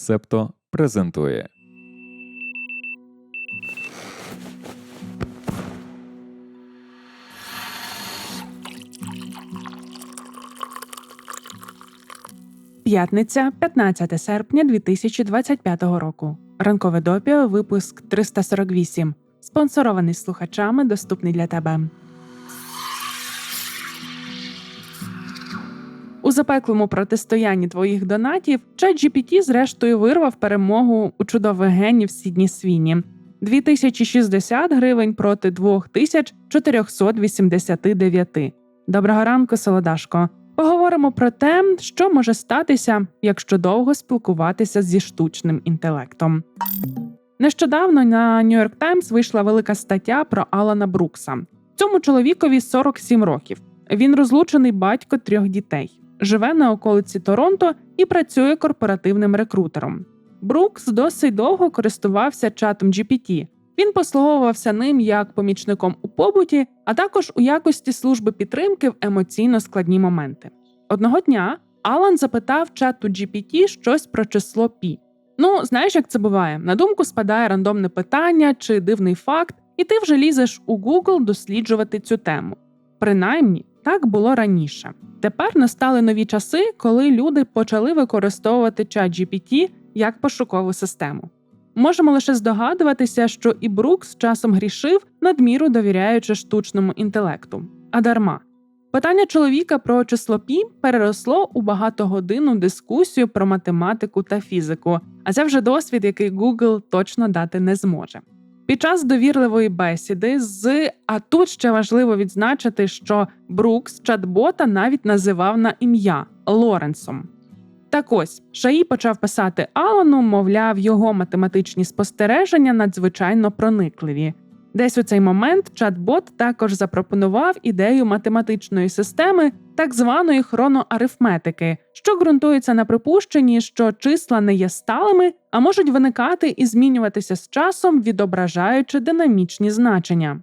Септо презентує. П'ятниця, 15 серпня 2025 року. Ранкове допіо, випуск 348. Спонсорований слухачами, доступний для тебе. Запеклому протистоянні твоїх донатів ChatGPT зрештою вирвав перемогу у чудових генів Сідні Свіні. 2060 гривень проти 2489. Доброго ранку, Солодашко. Поговоримо про те, що може статися, якщо довго спілкуватися зі штучним інтелектом. Нещодавно на New York Times вийшла велика стаття про Алана Брукса. Цьому чоловікові 47 років. Він розлучений батько трьох дітей, живе на околиці Торонто і працює корпоративним рекрутером. Брукс досить довго користувався чатом GPT. Він послуговувався ним як помічником у побуті, а також у якості служби підтримки в емоційно складні моменти. Одного дня Алан запитав чату GPT щось про число пі. Ну, знаєш, як це буває? На думку спадає рандомне питання чи дивний факт, і ти вже лізеш у Google досліджувати цю тему. Принаймні, так було раніше. Тепер настали нові часи, коли люди почали використовувати чат GPT як пошукову систему. Можемо лише здогадуватися, що і Брукс часом грішив, надміру довіряючи штучному інтелекту. А дарма. Питання чоловіка про число пі переросло у багатогодинну дискусію про математику та фізику, а це вже досвід, який Google точно дати не зможе. Під час довірливої бесіди з а тут ще важливо відзначити, що Брукс чат-бота навіть називав на ім'я Лоренсом. Так ось Шаї почав писати Алану, мовляв, його математичні спостереження надзвичайно проникливі. Десь у цей момент чат-бот також запропонував ідею математичної системи, так званої хроноарифметики, що ґрунтується на припущенні, що числа не є сталими, а можуть виникати і змінюватися з часом, відображаючи динамічні значення.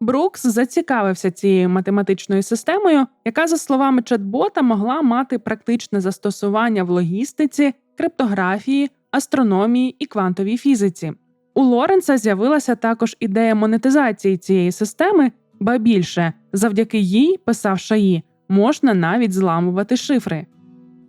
Брукс зацікавився цією математичною системою, яка, за словами чат-бота, могла мати практичне застосування в логістиці, криптографії, астрономії і квантовій фізиці. У Лоренса з'явилася також ідея монетизації цієї системи, ба більше, завдяки їй, писав Шаї, можна навіть зламувати шифри.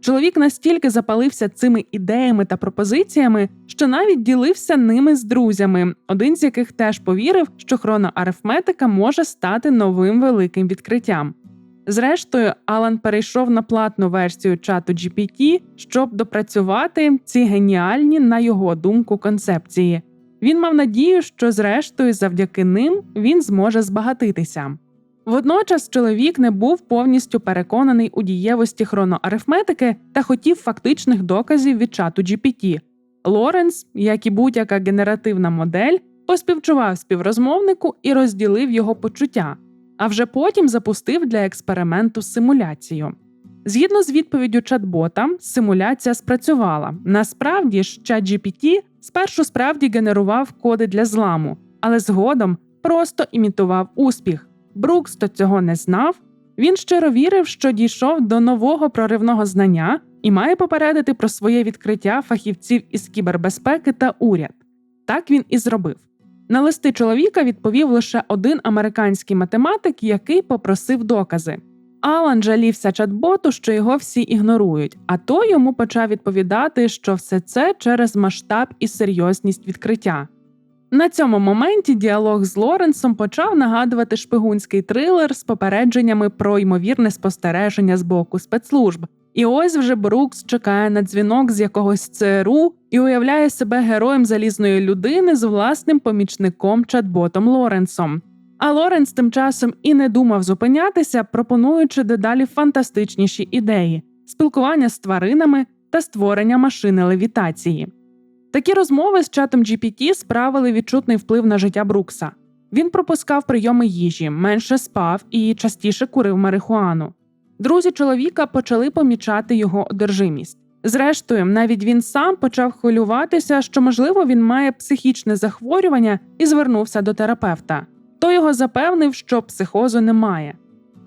Чоловік настільки запалився цими ідеями та пропозиціями, що навіть ділився ними з друзями, один з яких теж повірив, що хроноарифметика може стати новим великим відкриттям. Зрештою, Алан перейшов на платну версію чату GPT, щоб допрацювати ці геніальні, на його думку, концепції. Він мав надію, що зрештою, завдяки ним, він зможе збагатитися. Водночас чоловік не був повністю переконаний у дієвості хроноарифметики та хотів фактичних доказів від чату GPT. Лоренс, як і будь-яка генеративна модель, поспівчував співрозмовнику і розділив його почуття, а вже потім запустив для експерименту симуляцію. Згідно з відповіддю чат-бота, симуляція спрацювала. Насправді ж, GPT спершу справді генерував коди для зламу, але згодом просто імітував успіх. Брукс то цього не знав. Він щиро вірив, що дійшов до нового проривного знання і має попередити про своє відкриття фахівців із кібербезпеки та уряд. Так він і зробив. На листи чоловіка відповів лише один американський математик, який попросив докази. Алан жалівся чат-боту, що його всі ігнорують, а той йому почав відповідати, що все це через масштаб і серйозність відкриття. На цьому моменті діалог з Лоренсом почав нагадувати шпигунський трилер з попередженнями про ймовірне спостереження з боку спецслужб. І ось вже Брукс чекає на дзвінок з якогось ЦРУ і уявляє себе героєм залізної людини з власним помічником чат-ботом Лоренсом. А Лоренс тим часом і не думав зупинятися, пропонуючи дедалі фантастичніші ідеї спілкування з тваринами та створення машини левітації. Такі розмови з чатом GPT справили відчутний вплив на життя Брукса. Він пропускав прийоми їжі, менше спав і частіше курив марихуану. Друзі чоловіка почали помічати його одержимість. Зрештою, навіть він сам почав хвилюватися, що, можливо, він має психічне захворювання і звернувся до терапевта. Той його запевнив, що психозу немає.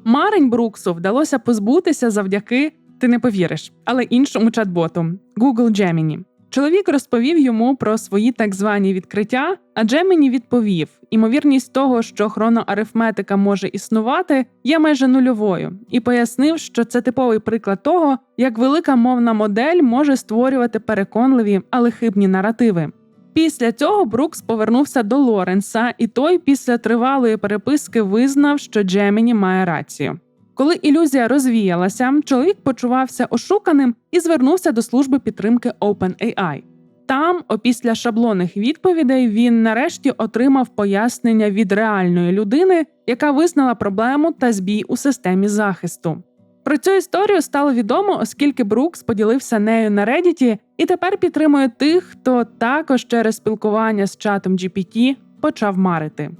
Марень Бруксу вдалося позбутися завдяки, ти не повіриш, але іншому чат-боту Google Gemini. Чоловік розповів йому про свої так звані відкриття, а Джеміні відповів: імовірність того, що хроноарифметика може існувати, є майже нульовою, і пояснив, що це типовий приклад того, як велика мовна модель може створювати переконливі, але хибні наративи. Після цього Брукс повернувся до Лоренса, і той після тривалої переписки визнав, що Джеміні має рацію. Коли ілюзія розвіялася, чоловік почувався ошуканим і звернувся до служби підтримки OpenAI. Там, опісля шаблонних відповідей, він нарешті отримав пояснення від реальної людини, яка визнала проблему та збій у системі захисту. Про цю історію стало відомо, оскільки Брукс поділився нею на Reddit і тепер підтримує тих, хто також через спілкування з чатом GPT почав марити.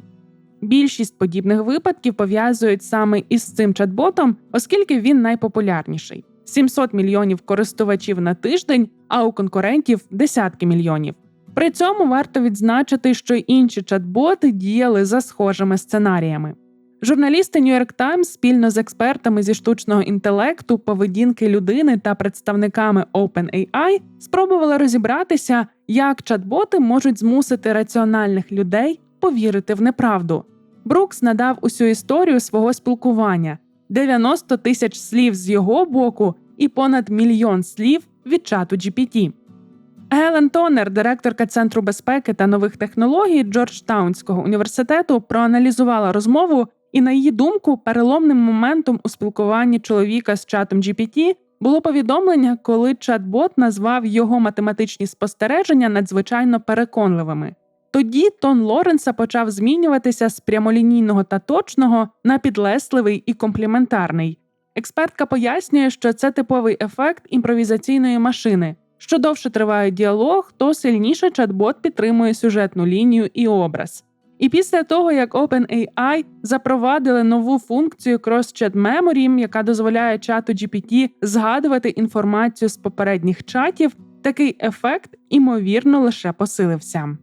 Більшість подібних випадків пов'язують саме із цим чат-ботом, оскільки він найпопулярніший 700 мільйонів користувачів на тиждень, а у конкурентів десятки мільйонів. При цьому варто відзначити, що інші чат-боти діяли за схожими сценаріями. Журналісти York Times спільно з експертами зі штучного інтелекту, поведінки людини та представниками OpenAI спробували розібратися, як чат-боти можуть змусити раціональних людей повірити в неправду. Брукс надав усю історію свого спілкування: 90 тисяч слів з його боку і понад мільйон слів від чату GPT. Гелен Тонер, директорка Центру безпеки та нових технологій Джорджтаунського університету, проаналізувала розмову, і, на її думку, переломним моментом у спілкуванні чоловіка з чатом GPT було повідомлення, коли чат-бот назвав його математичні спостереження надзвичайно переконливими. Тоді тон Лоренса почав змінюватися з прямолінійного та точного на підлесливий і компліментарний. Експертка пояснює, що це типовий ефект імпровізаційної машини. Що довше триває діалог, то сильніше чат-бот підтримує сюжетну лінію і образ. І після того, як OpenAI запровадили нову функцію Cross-Chat Memory, яка дозволяє чату GPT згадувати інформацію з попередніх чатів, такий ефект імовірно лише посилився.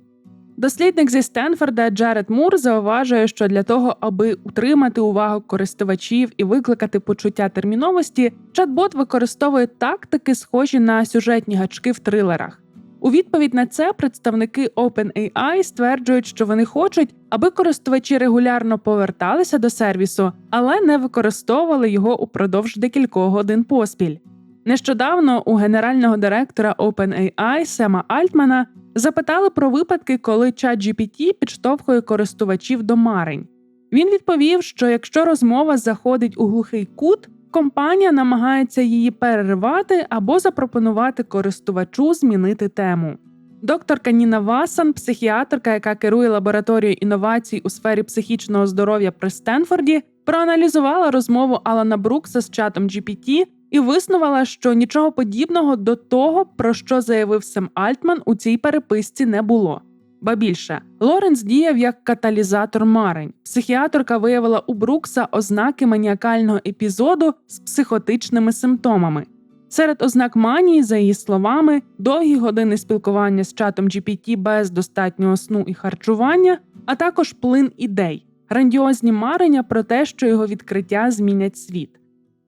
Дослідник зі Стенфорда Джаред Мур зауважує, що для того, аби утримати увагу користувачів і викликати почуття терміновості, чат-бот використовує тактики, схожі на сюжетні гачки в трилерах. У відповідь на це представники OpenAI стверджують, що вони хочуть, аби користувачі регулярно поверталися до сервісу, але не використовували його упродовж декількох годин поспіль. Нещодавно у генерального директора OpenAI Сема Альтмана запитали про випадки, коли ChatGPT підштовхує користувачів до марень. Він відповів, що якщо розмова заходить у глухий кут, компанія намагається її переривати або запропонувати користувачу змінити тему. Докторка Ніна Васан, психіатрка, яка керує лабораторією інновацій у сфері психічного здоров'я при Стенфорді, проаналізувала розмову Алана Брукса з чатом GPT і виснувала, що нічого подібного до того, про що заявив Сем Альтман у цій переписці не було. Ба більше, Лоренс діяв як каталізатор марень. Психіатрка виявила у Брукса ознаки маніакального епізоду з психотичними симптомами. Серед ознак манії, за її словами, довгі години спілкування з чатом GPT без достатнього сну і харчування, а також плин ідей, грандіозні марення про те, що його відкриття змінять світ.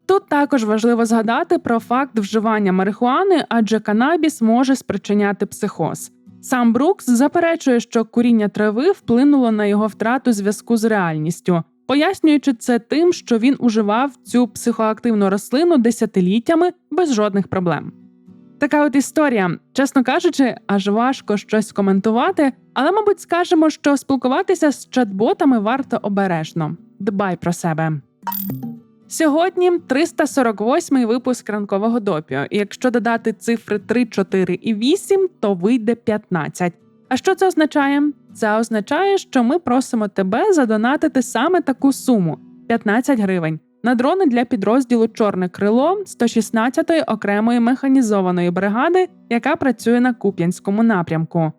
Тут також важливо згадати про факт вживання марихуани, адже канабіс може спричиняти психоз. Сам Брукс заперечує, що куріння трави вплинуло на його втрату зв'язку з реальністю, пояснюючи це тим, що він уживав цю психоактивну рослину десятиліттями без жодних проблем. Така от історія, чесно кажучи, аж важко щось коментувати, але, мабуть, скажемо, що спілкуватися з чат-ботами варто обережно. Дбай про себе. Сьогодні 348-й випуск ранкового допіо. І якщо додати цифри 3, 4 і 8, то вийде 15. А що це означає? Це означає, що ми просимо тебе задонатити саме таку суму 15 гривень на дрони для підрозділу Чорне крило 116-ї окремої механізованої бригади, яка працює на Куп'янському напрямку.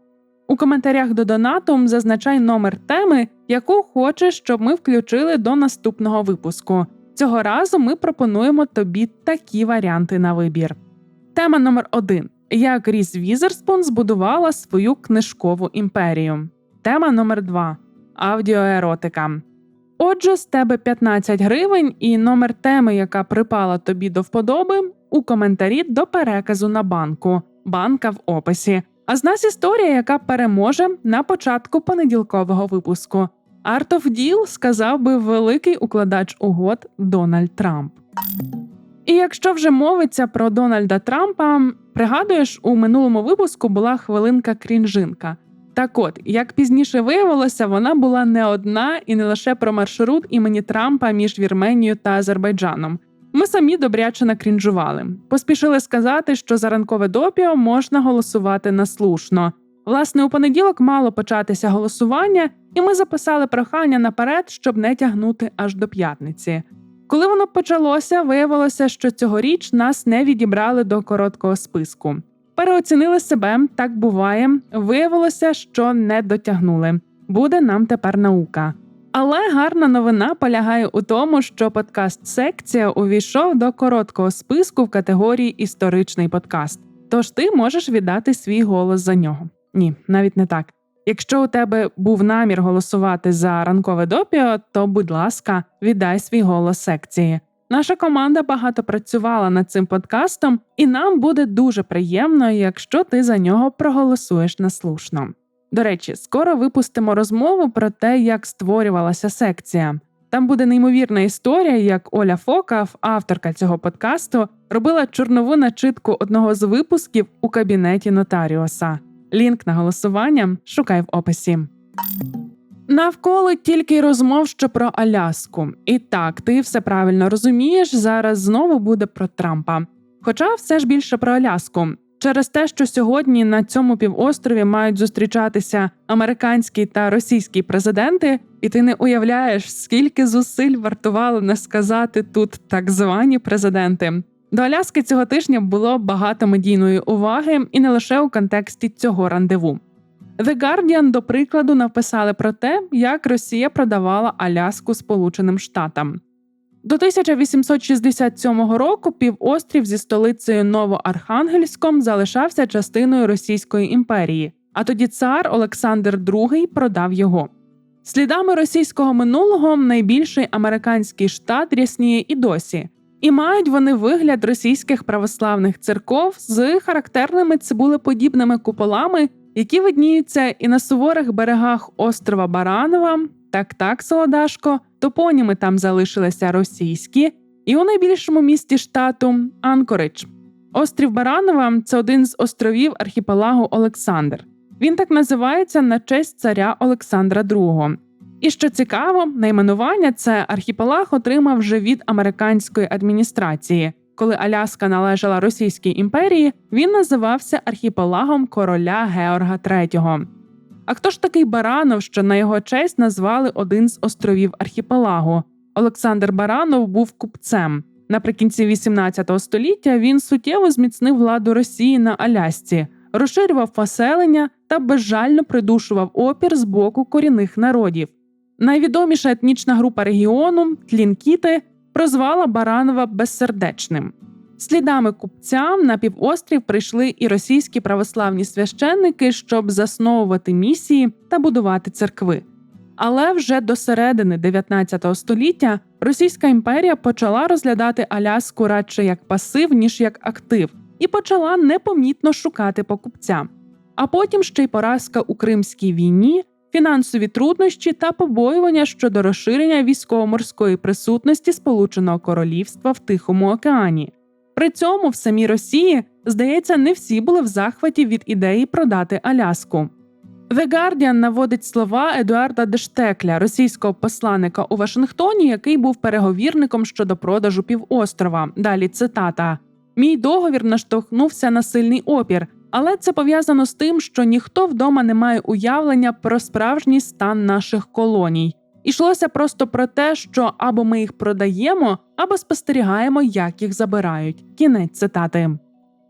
У коментарях до донату зазначай номер теми, яку хочеш, щоб ми включили до наступного випуску. Цього разу ми пропонуємо тобі такі варіанти на вибір. Тема номер 1 Як Різ Візерспун збудувала свою книжкову імперію. Тема номер 2 Аудіоеротика. Отже, з тебе 15 гривень і номер теми, яка припала тобі до вподоби, у коментарі до переказу на банку. банка в описі. А з нас історія, яка переможе на початку понеділкового випуску. Art of Deal сказав би великий укладач угод Дональд Трамп. І якщо вже мовиться про Дональда Трампа, пригадуєш, у минулому випуску була хвилинка крінжинка. Так от, як пізніше виявилося, вона була не одна і не лише про маршрут імені Трампа між Вірменією та Азербайджаном. Ми самі добряче накрінжували. Поспішили сказати, що за ранкове допіо можна голосувати наслушно. Власне, у понеділок мало початися голосування, і ми записали прохання наперед, щоб не тягнути аж до п'ятниці. Коли воно почалося, виявилося, що цьогоріч нас не відібрали до короткого списку. Переоцінили себе, так буває. Виявилося, що не дотягнули. Буде нам тепер наука. Але гарна новина полягає у тому, що подкаст Секція увійшов до короткого списку в категорії Історичний подкаст. Тож ти можеш віддати свій голос за нього. Ні, навіть не так. Якщо у тебе був намір голосувати за ранкове допіо, то, будь ласка, віддай свій голос секції. Наша команда багато працювала над цим подкастом, і нам буде дуже приємно, якщо ти за нього проголосуєш наслушно. До речі, скоро випустимо розмову про те, як створювалася секція. Там буде неймовірна історія, як Оля Фокав, авторка цього подкасту, робила чорнову начитку одного з випусків у кабінеті нотаріуса. Лінк на голосування шукай в описі. Навколо тільки розмов, що про Аляску. І так, ти все правильно розумієш. Зараз знову буде про Трампа. Хоча все ж більше про Аляску. Через те, що сьогодні на цьому півострові мають зустрічатися американський та російський президенти, і ти не уявляєш, скільки зусиль вартувало не сказати тут так звані президенти. До Аляски цього тижня було багато медійної уваги, і не лише у контексті цього рандеву. The Guardian, до прикладу, написали про те, як Росія продавала Аляску Сполученим Штатам. До 1867 року півострів зі столицею Новоархангельськом залишався частиною Російської імперії, а тоді цар Олександр II продав його. Слідами російського минулого найбільший американський штат рясніє і досі, і мають вони вигляд російських православних церков з характерними цибулеподібними куполами, які видніються і на суворих берегах острова Баранова, так так, Солодашко, топоніми там залишилися російські, і у найбільшому місті штату Анкоридж. Острів Баранова це один з островів архіпелагу Олександр. Він так називається на честь царя Олександра II. І що цікаво, найменування це архіпелаг отримав вже від американської адміністрації. Коли Аляска належала Російській імперії, він називався архіпелагом короля Георга III. А хто ж такий Баранов, що на його честь назвали один з островів архіпелагу? Олександр Баранов був купцем. Наприкінці 18 століття він суттєво зміцнив владу Росії на Алясці, розширював поселення та безжально придушував опір з боку корінних народів. Найвідоміша етнічна група регіону тлінкіти прозвала Баранова безсердечним. Слідами купця на півострів прийшли і російські православні священники, щоб засновувати місії та будувати церкви. Але вже до середини 19 століття Російська імперія почала розглядати Аляску радше як пасив, ніж як актив, і почала непомітно шукати покупця. А потім ще й поразка у Кримській війні, фінансові труднощі та побоювання щодо розширення військово-морської присутності Сполученого Королівства в Тихому океані. При цьому в самій Росії, здається, не всі були в захваті від ідеї продати Аляску. The Guardian наводить слова Едуарда Дештекля, російського посланника у Вашингтоні, який був переговірником щодо продажу півострова. Далі цитата: Мій договір наштовхнувся на сильний опір, але це пов'язано з тим, що ніхто вдома не має уявлення про справжній стан наших колоній. Ішлося просто про те, що або ми їх продаємо, або спостерігаємо, як їх забирають. Кінець цитати.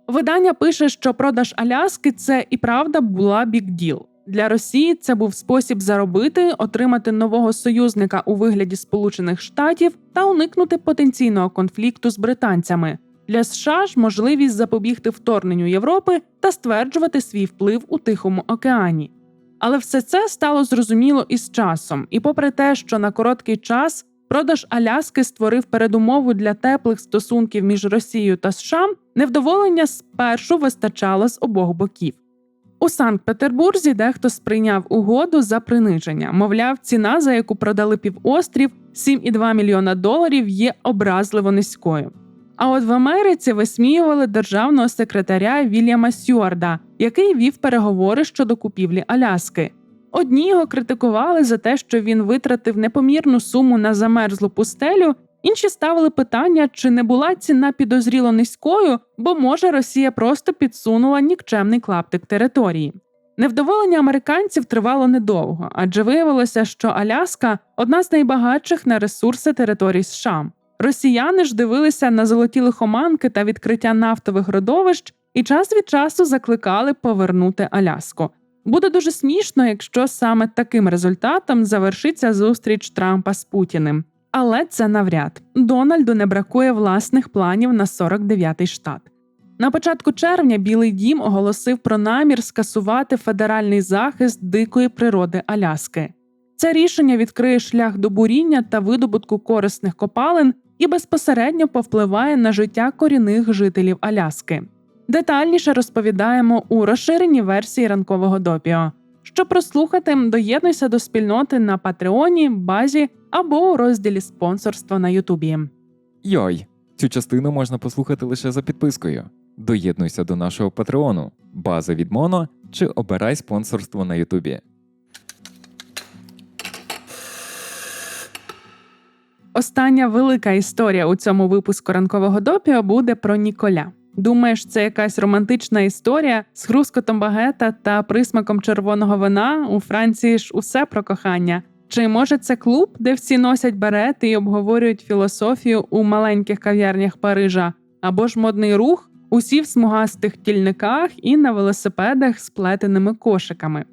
Видання пише, що продаж Аляски це і правда була бікділ. Для Росії це був спосіб заробити, отримати нового союзника у вигляді Сполучених Штатів та уникнути потенційного конфлікту з британцями. Для США ж можливість запобігти вторгненню Європи та стверджувати свій вплив у Тихому океані. Але все це стало зрозуміло із часом, і попри те, що на короткий час Продаж Аляски створив передумову для теплих стосунків між Росією та США. Невдоволення спершу вистачало з обох боків. У Санкт-Петербурзі дехто сприйняв угоду за приниження. Мовляв, ціна, за яку продали півострів 7,2 мільйона доларів, є образливо низькою. А от в Америці висміювали державного секретаря Вільяма Сюарда, який вів переговори щодо купівлі Аляски. Одні його критикували за те, що він витратив непомірну суму на замерзлу пустелю. Інші ставили питання, чи не була ціна підозріло низькою, бо може Росія просто підсунула нікчемний клаптик території. Невдоволення американців тривало недовго, адже виявилося, що Аляска одна з найбагатших на ресурси територій США. Росіяни ж дивилися на золоті лихоманки та відкриття нафтових родовищ і час від часу закликали повернути Аляску. Буде дуже смішно, якщо саме таким результатом завершиться зустріч Трампа з Путіним. Але це навряд. Дональду не бракує власних планів на 49-й штат. На початку червня Білий Дім оголосив про намір скасувати федеральний захист дикої природи Аляски. Це рішення відкриє шлях до буріння та видобутку корисних копалин і безпосередньо повпливає на життя корінних жителів Аляски. Детальніше розповідаємо у розширеній версії ранкового допіо. Щоб прослухати, доєднуйся до спільноти на Патреоні, базі або у розділі спонсорство на Ютубі. Йой, цю частину можна послухати лише за підпискою. Доєднуйся до нашого патреону, база від Моно чи обирай спонсорство на Ютубі. Остання велика історія у цьому випуску ранкового допіо буде про Ніколя. Думаєш, це якась романтична історія з хрускотом багета та присмаком червоного вина? У Франції ж усе про кохання. Чи може це клуб, де всі носять берети і обговорюють філософію у маленьких кав'ярнях Парижа, або ж модний рух, усі в смугастих тільниках і на велосипедах з плетеними кошиками?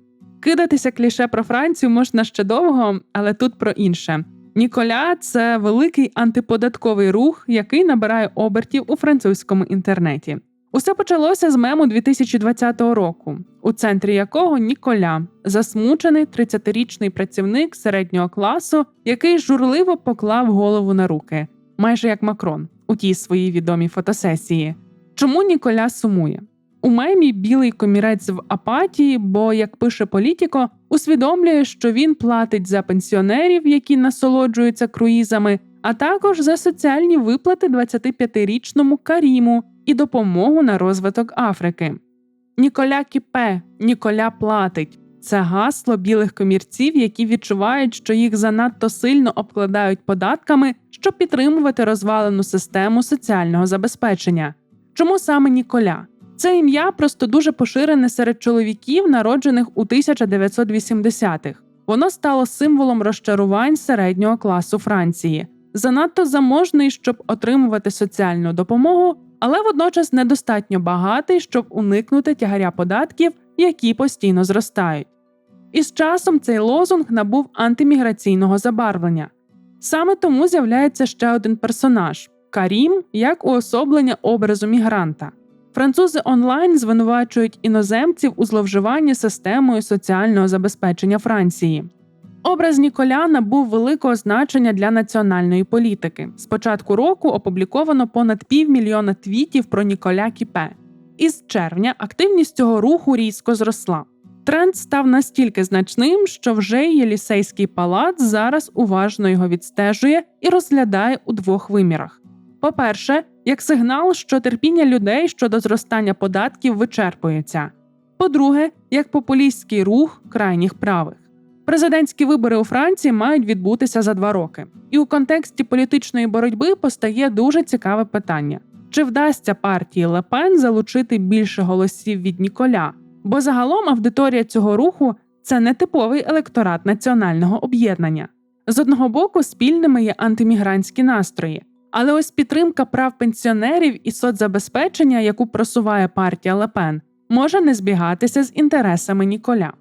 Кидатися кліше про Францію можна ще довго, але тут про інше. Ніколя це великий антиподатковий рух, який набирає обертів у французькому інтернеті. Усе почалося з мему 2020 року, у центрі якого Ніколя, засмучений 30-річний працівник середнього класу, який журливо поклав голову на руки, майже як Макрон у тій своїй відомій фотосесії. Чому Ніколя сумує? У мемі білий комірець в апатії, бо, як пише Політіко, усвідомлює, що він платить за пенсіонерів, які насолоджуються круїзами, а також за соціальні виплати 25-річному Каріму і допомогу на розвиток Африки. Ніколя кіпе, Ніколя платить. Це гасло білих комірців, які відчувають, що їх занадто сильно обкладають податками, щоб підтримувати розвалену систему соціального забезпечення. Чому саме Ніколя? Це ім'я просто дуже поширене серед чоловіків, народжених у 1980-х. Воно стало символом розчарувань середнього класу Франції, занадто заможний, щоб отримувати соціальну допомогу, але водночас недостатньо багатий, щоб уникнути тягаря податків, які постійно зростають. І з часом цей лозунг набув антиміграційного забарвлення. Саме тому з'являється ще один персонаж Карім як уособлення образу мігранта. Французи онлайн звинувачують іноземців у зловживанні системою соціального забезпечення Франції. Образ Ніколя набув великого значення для національної політики. З початку року опубліковано понад півмільйона твітів про Ніколя Кіпе. Із червня активність цього руху різко зросла. Тренд став настільки значним, що вже Єлісейський палац зараз уважно його відстежує і розглядає у двох вимірах. По-перше, як сигнал, що терпіння людей щодо зростання податків вичерпується. По-друге, як популістський рух крайніх правих. Президентські вибори у Франції мають відбутися за два роки, і у контексті політичної боротьби постає дуже цікаве питання: чи вдасться партії Лепен залучити більше голосів від Ніколя? Бо загалом аудиторія цього руху це не типовий електорат національного об'єднання. З одного боку, спільними є антимігрантські настрої. Але ось підтримка прав пенсіонерів і соцзабезпечення, яку просуває партія Лепен, може не збігатися з інтересами Ніколя.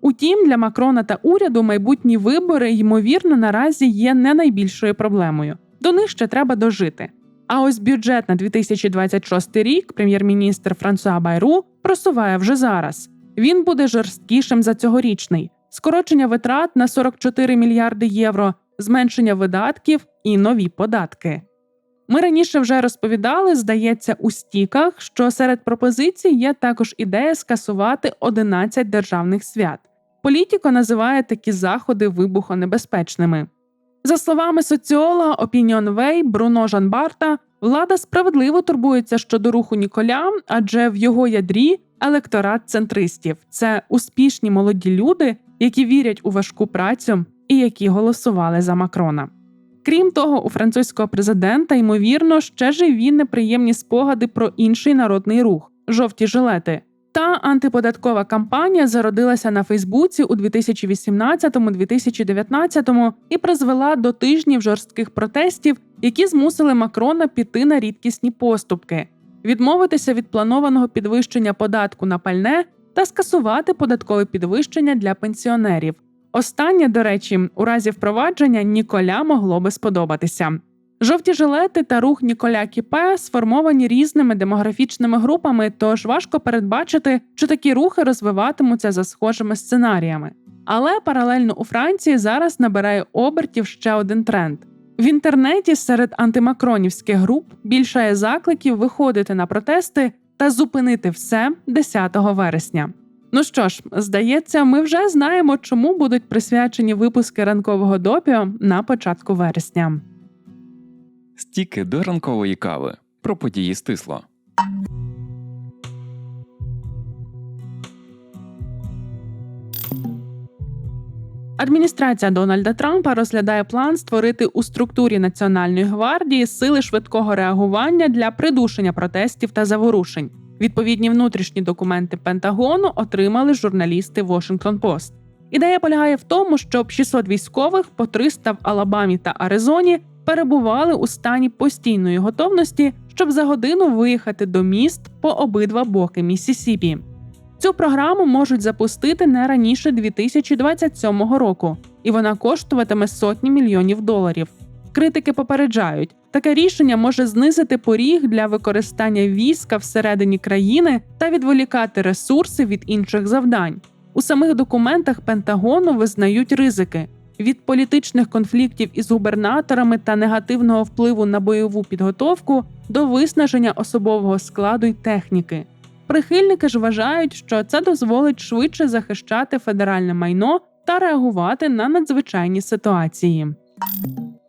Утім, для Макрона та уряду майбутні вибори, ймовірно, наразі є не найбільшою проблемою. До них ще треба дожити. А ось бюджет на 2026 рік прем'єр-міністр Франсуа Байру просуває вже зараз. Він буде жорсткішим за цьогорічний. Скорочення витрат на 44 мільярди євро, зменшення видатків і нові податки. Ми раніше вже розповідали, здається, у стіках, що серед пропозицій є також ідея скасувати 11 державних свят. Політіко називає такі заходи вибухонебезпечними. За словами соціолога Opinion Way Бруно Жанбарта, влада справедливо турбується щодо руху Ніколя, адже в його ядрі електорат центристів це успішні молоді люди, які вірять у важку працю і які голосували за Макрона. Крім того, у французького президента ймовірно ще живі неприємні спогади про інший народний рух жовті жилети. Та антиподаткова кампанія зародилася на Фейсбуці у 2018-2019 і призвела до тижнів жорстких протестів, які змусили Макрона піти на рідкісні поступки, відмовитися від планованого підвищення податку на пальне та скасувати податкове підвищення для пенсіонерів. Останнє, до речі, у разі впровадження Ніколя могло би сподобатися. Жовті жилети та рух Ніколя Кіпе сформовані різними демографічними групами, тож важко передбачити, чи такі рухи розвиватимуться за схожими сценаріями. Але паралельно у Франції зараз набирає обертів ще один тренд. В інтернеті серед антимакронівських груп більшає закликів виходити на протести та зупинити все 10 вересня. Ну що ж, здається, ми вже знаємо, чому будуть присвячені випуски ранкового допіо на початку вересня. Стіки до ранкової кави про події стисло. Адміністрація Дональда Трампа розглядає план створити у структурі Національної гвардії сили швидкого реагування для придушення протестів та заворушень. Відповідні внутрішні документи Пентагону отримали журналісти Washington Post. Ідея полягає в тому, щоб 600 військових по 300 в Алабамі та Аризоні перебували у стані постійної готовності, щоб за годину виїхати до міст по обидва боки Міссісіпі. Цю програму можуть запустити не раніше 2027 року, і вона коштуватиме сотні мільйонів доларів. Критики попереджають, таке рішення може знизити поріг для використання війська всередині країни та відволікати ресурси від інших завдань. У самих документах Пентагону визнають ризики від політичних конфліктів із губернаторами та негативного впливу на бойову підготовку до виснаження особового складу й техніки. Прихильники ж вважають, що це дозволить швидше захищати федеральне майно та реагувати на надзвичайні ситуації.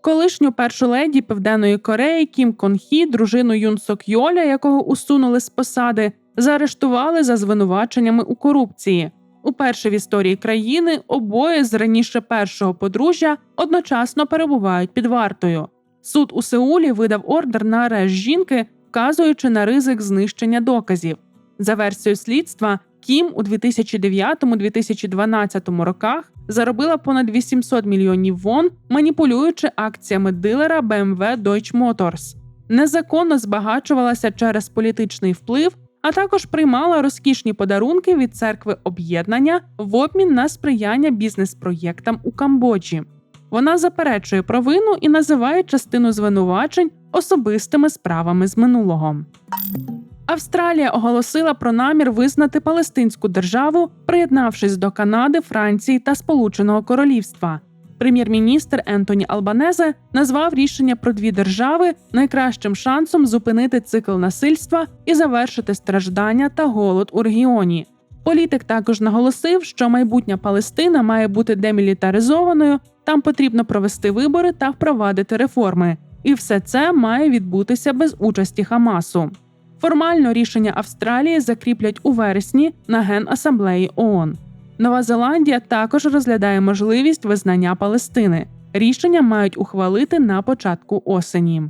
Колишню першу леді Південної Кореї Кім Кон Хі, дружину Юн Сок Йоля, якого усунули з посади, заарештували за звинуваченнями у корупції. Уперше в історії країни обоє з раніше першого подружжя одночасно перебувають під вартою. Суд у Сеулі видав ордер на арешт жінки, вказуючи на ризик знищення доказів. За версією слідства, Кім у 2009-2012 роках заробила понад 800 мільйонів вон, маніпулюючи акціями дилера BMW Deutsche Motors. Незаконно збагачувалася через політичний вплив, а також приймала розкішні подарунки від церкви об'єднання в обмін на сприяння бізнес-проєктам у Камбоджі. Вона заперечує провину і називає частину звинувачень особистими справами з минулого. Австралія оголосила про намір визнати Палестинську державу, приєднавшись до Канади, Франції та Сполученого Королівства. Прем'єр-міністр Ентоні Албанезе назвав рішення про дві держави найкращим шансом зупинити цикл насильства і завершити страждання та голод у регіоні. Політик також наголосив, що майбутня Палестина має бути демілітаризованою, там потрібно провести вибори та впровадити реформи, і все це має відбутися без участі Хамасу. Формально рішення Австралії закріплять у вересні на Генасамблеї ООН. Нова Зеландія також розглядає можливість визнання Палестини. Рішення мають ухвалити на початку осені.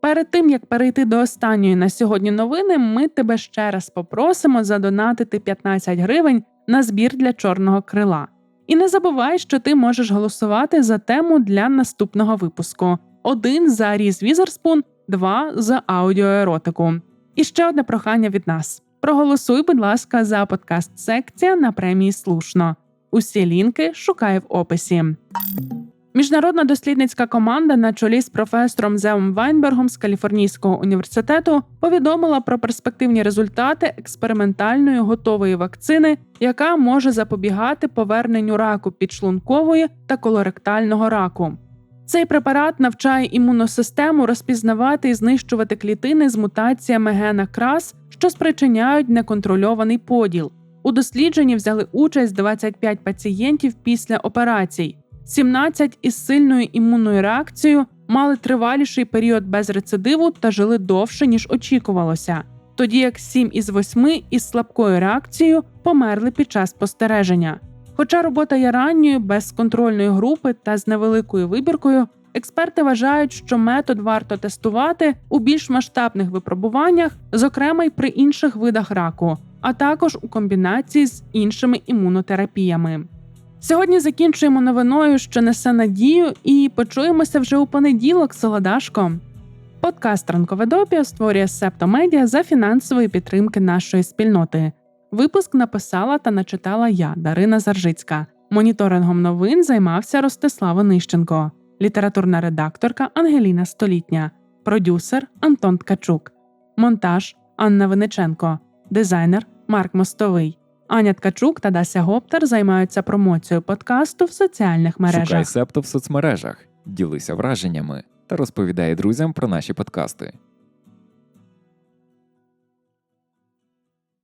Перед тим як перейти до останньої на сьогодні новини, ми тебе ще раз попросимо задонатити 15 гривень на збір для чорного крила. І не забувай, що ти можеш голосувати за тему для наступного випуску: один за Різ Візерспун, два за аудіоеротику. І ще одне прохання від нас: проголосуй, будь ласка, за подкаст секція на премії Слушно. Усі лінки шукай в описі. Міжнародна дослідницька команда на чолі з професором Зеом Вайнбергом з Каліфорнійського університету повідомила про перспективні результати експериментальної готової вакцини, яка може запобігати поверненню раку підшлункової та колоректального раку. Цей препарат навчає імунну систему розпізнавати і знищувати клітини з мутаціями гена крас, що спричиняють неконтрольований поділ. У дослідженні взяли участь 25 пацієнтів після операцій. 17 із сильною імунною реакцією мали триваліший період без рецидиву та жили довше, ніж очікувалося, тоді як 7 із 8 із слабкою реакцією померли під час спостереження. Хоча робота є ранньою, без контрольної групи та з невеликою вибіркою, експерти вважають, що метод варто тестувати у більш масштабних випробуваннях, зокрема й при інших видах раку, а також у комбінації з іншими імунотерапіями. Сьогодні закінчуємо новиною, що несе надію, і почуємося вже у понеділок, Солодашко. Подкаст Ранкове допіо створює Септомедіа за фінансової підтримки нашої спільноти. Випуск написала та начитала я, Дарина Заржицька. Моніторингом новин займався Ростислав Онищенко, літературна редакторка Ангеліна Столітня, продюсер Антон Ткачук, монтаж Анна Виниченко, дизайнер Марк Мостовий. Аня Ткачук та Дася Гоптер займаються промоцією подкасту в соціальних мережах. Шукай септо в соцмережах, ділися враженнями та розповідай друзям про наші подкасти.